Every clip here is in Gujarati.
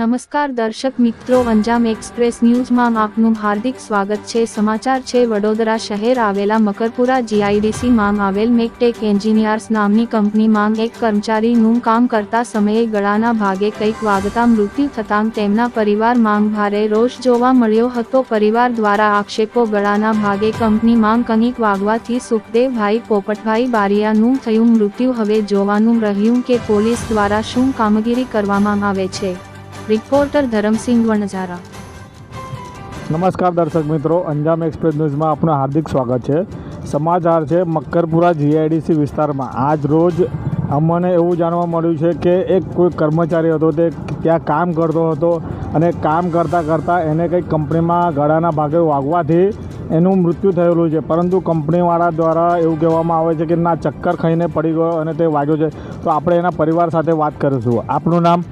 નમસ્કાર દર્શક મિત્રો, અંજામ એક્સપ્રેસ ન્યૂઝમાં આપનું હાર્દિક સ્વાગત છે. સમાચાર છે, વડોદરા શહેર આવેલા મકરપુરા જીઆઈડીસી માં આવેલ મેકટેક એન્જિનિયર્સ નામની કંપની માં એક કર્મચારીનું કામ કરતા સમયે ગળાના ભાગે કંઈક વાગતા મૃત્યુ થતાં તેમના પરિવાર માંગ ભારે રોષ જોવા મળ્યો હતો. પરિવાર દ્વારા આક્ષેપો, ગળાના ભાગે કંપની માંગ કંઈક વાગવાથી સુખદેવભાઈ પોપટભાઈ બારિયાનું થયું મૃત્યુ. હવે જોવાનું રહ્યું કે પોલીસ દ્વારા શું કામગીરી કરવામાં આવે છે. રિપોર્ટર ધરમસિંહ વણઝારા. નમસ્કાર દર્શક મિત્રો, અંજામ એક્સપ્રેસ ન્યૂઝમાં આપનું હાર્દિક સ્વાગત છે. સમાચાર છે, મક્કરપુરા જીઆઈડીસી વિસ્તારમાં. આજ રોજ અમને એવું જાણવા મળ્યું છે કે એક કોઈ કર્મચારી હતો, તે ત્યાં કામ કરતો હતો અને કામ કરતાં કરતાં એને કંઈક કંપનીમાં ગળાના ભાગે વાગવાથી એનું મૃત્યુ થયેલું છે. પરંતુ કંપનીવાળા દ્વારા એવું કહેવામાં આવે છે કે ના, ચક્કર ખાઈને પડી ગયો અને તે વાગ્યો છે. તો આપણે એના પરિવાર સાથે વાત કરીશું. આપનું નામ?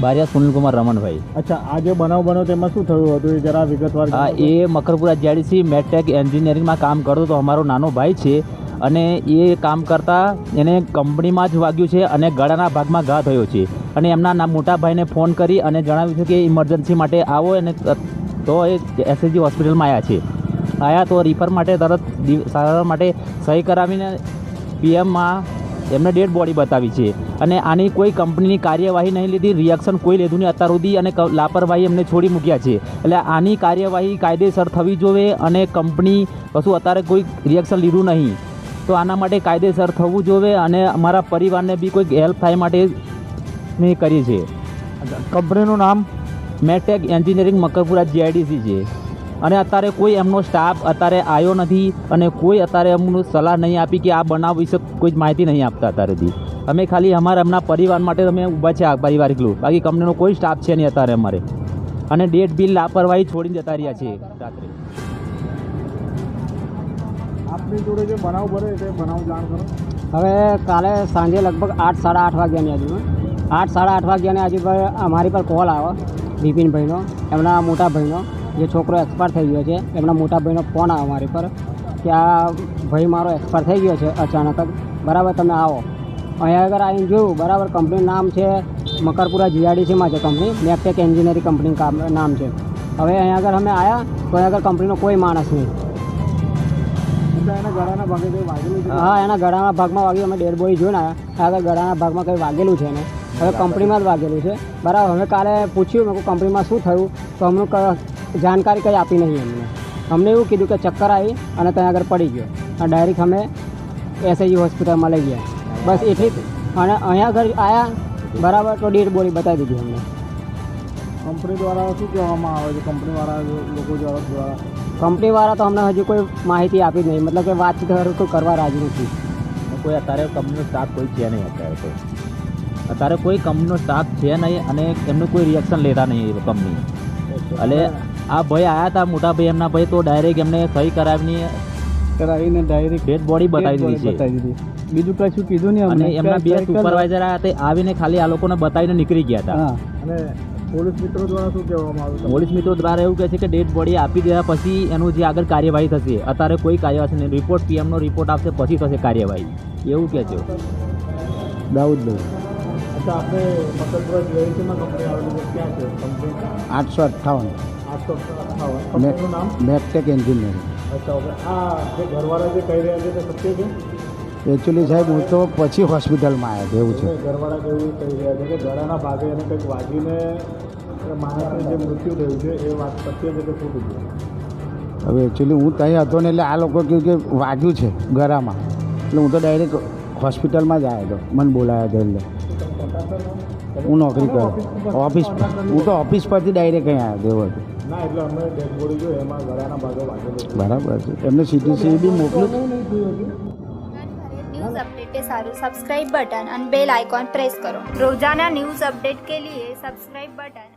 બારિયા સુનિલકુમાર રમણભાઈ. અચ્છા આ જે બનાવ બન્યો તેમાં શું થયું હતું? એ જરા વિગતવાર આ એ મકરપુરા જીઆઈડીસી મેટેક એન્જિનિયરિંગમાં કામ કરતો હતો. અમારો નાનો ભાઈ છે અને એ કામ કરતા એને કંપનીમાં જ વાગ્યું છે અને ગળાના ભાગમાં ઘા થયો છે. અને એમના મોટા ભાઈને ફોન કરી અને જણાવ્યું છે કે ઇમરજન્સી માટે આવો અને તો એ એસએસજી હોસ્પિટલમાં આવ્યા છે. આવ્યા તો રિફર માટે તરત સારવાર માટે સહી કરાવીને પીએમમાં એમને ડેડ બોડી બતાવી છે. અને આની કોઈ કંપનીની કાર્યવાહી નહીં લીધી રિએક્શન કોઈ લીધું નહીં અત્યાર સુધી અને લાપરવાહી એમને છોડી મૂક્યા છે. એટલે આની કાર્યવાહી કાયદેસર થવી જોઈએ અને કંપની કશું અત્યારે કોઈ રિએક્શન લીધું નહીં. તો આના માટે કાયદેસર થવું જોઈએ અને અમારા પરિવારને બી કોઈ હેલ્પ થાય માટે મેં કરી છે કંપનીનું નામ? મેટેક એન્જિનિયરિંગ મકરપુરા જીઆઈડીસી છે. અને અત્યારે કોઈ એમનો સ્ટાફ અત્યારે આવ્યો નથી અને કોઈ અત્યારે એમનું સલાહ નહીં આપી કે આ બનાવ વિશે કોઈ જ માહિતી નહીં આપતા અત્યારેથી. અમે ખાલી અમારા એમના પરિવાર માટે અમે ઊભા છે આ પરિવારિક લોકો બાકી કંપનીનો કોઈ સ્ટાફ છે નહીં અત્યારે અમારે. અને ડેટ બિલ લાપરવાહી છોડીને જતા રહ્યા છે રાત્રે. આપની જોડે જે બનાવ બને તે બનાવ જાણ કરો. હવે કાલે સાંજે લગભગ આઠ સાડા આઠ વાગ્યાની આજુબાજુ. આઠ સાડા આઠ વાગ્યાની આજુબાજુ અમારી પર કોલ આવ્યો બિપિનભાઈનો એમના મોટા ભાઈનો. જે છોકરો એક્સપાયર થઈ ગયો છે એમના મોટા ભાઈનો ફોન આવ્યો મારી પર કે આ ભાઈ મારો એક્સપાયર થઈ ગયો છે અચાનક જ. બરાબર તમે આવો. અહીંયા આગળ આવીને જોયું બરાબર કંપનીનું નામ છે મકરપુરા જીઆરડીસીમાં છે કંપની મેકટેક એન્જિનિયરિંગ કંપની નામ છે. હવે અહીંયા આગળ અમે આવ્યા તો અહીંયા આગળ કંપનીનો કોઈ માણસ નહીં. એટલે એને ગળાના ભાગે કંઈ હા એના ગળાના ભાગમાં વાગ્યું અમે ડેડ બોડી જોઈને આવ્યા આગળ ગળાના ભાગમાં કંઈ વાગેલું છે એને હવે કંપનીમાં જ વાગેલું છે. બરાબર હવે કાલે પૂછ્યું મેં કંપનીમાં શું થયું? તો અમને જાણકારી કંઈ આપી નહીં એમને અમને એવું કીધું કે ચક્કર આવી અને ત્યાં આગળ પડી ગયો અને ડાયરેક્ટ અમે એસઆઈજી હોસ્પિટલમાં લઈ ગયા બસ એટલી જ. અને અહીંયા આગળ આવ્યા બરાબર તો ડેડ બોડી બતાવી દીધી અમને કંપની દ્વારા શું કહેવામાં આવે છે કંપનીવાળા લોકો દ્વારા દ્વારા કંપનીવાળા તો અમને હજી કોઈ માહિતી આપી જ નહીં મતલબ કે વાતચીત કોઈ કરવા રાજી નથી કોઈ અત્યારે કંપનીનો સ્ટાફ કોઈ છે નહીં અત્યારે કોઈ અત્યારે કોઈ કંપનીનો સ્ટાફ છે નહીં અને એમનું કોઈ રિએક્શન લેતા નહીં એ કંપની એટલે આ ભાઈ આયા હતા મોટા ભાઈ એમના ભાઈ તો ડાયરેક્ટ એમને સહી કરાવીને કરાવીને ડાયરેક્ટ ડેડ બોડી બતાવી દીધી છે. બીજું કશું કીધું નહીં અને એમના બે સુપરવાઇઝર આયા તે આવીને ખાલી આ લોકોને બતાવીને નીકળી ગયા હતા અને પોલીસ મિત્રો દ્વારા શું કહેવામાં આવ્યું પોલીસ મિત્રો દ્વારા એવું કહે છે કે ડેડ બોડી આપી દીધા પછી એનું જે આગળ કાર્યવાહી થશે અત્યારે કોઈ કાર્યવાહી નહીં. રિપોર્ટ પીએમનો રિપોર્ટ આવશે પછી થશે કાર્યવાહી. એવું કહે છે. દાઉદભાઈ આઠસો અઠ્ઠાવન. મેકટેક એન્જિનિયરિંગ. એકચ્યુઅલી સાહેબ હું તો પછી હોસ્પિટલમાં આવ્યો એવું છે. ઘરવાળા તો કહી રહ્યા છે કે ગળાના ભાગે એને કંઈક વાગીને માણસને જે મૃત્યુ થયું છે એ વાત સત્ય છે કે ખોટું છે? હવે એકચ્યુઅલી હું ત્યાં હતો ને એટલે આ લોકો કહ્યું કે વાગ્યું છે ગળામાં એટલે હું તો ડાયરેક્ટ હોસ્પિટલમાં જ આવ્યો હતો. મને બોલાયા હતો એટલે. હું નોકરી કરું ઓફિસ હું તો ઓફિસ પરથી ડાયરેક્ટ અહીં આવ્યો હતો એવું હતું. ના એટલે અમે ડેડ બોડી જો એમાં ગળાના ભાગે વાગેલું છે બરાબર છે એમને સીટીસી બી મોકલું न्यूज़ अपडेट के सारे सब्सक्राइब बटन और बेल आइकॉन प्रेस करो रोजाना न्यूज़ अपडेट के लिए सब्सक्राइब बटन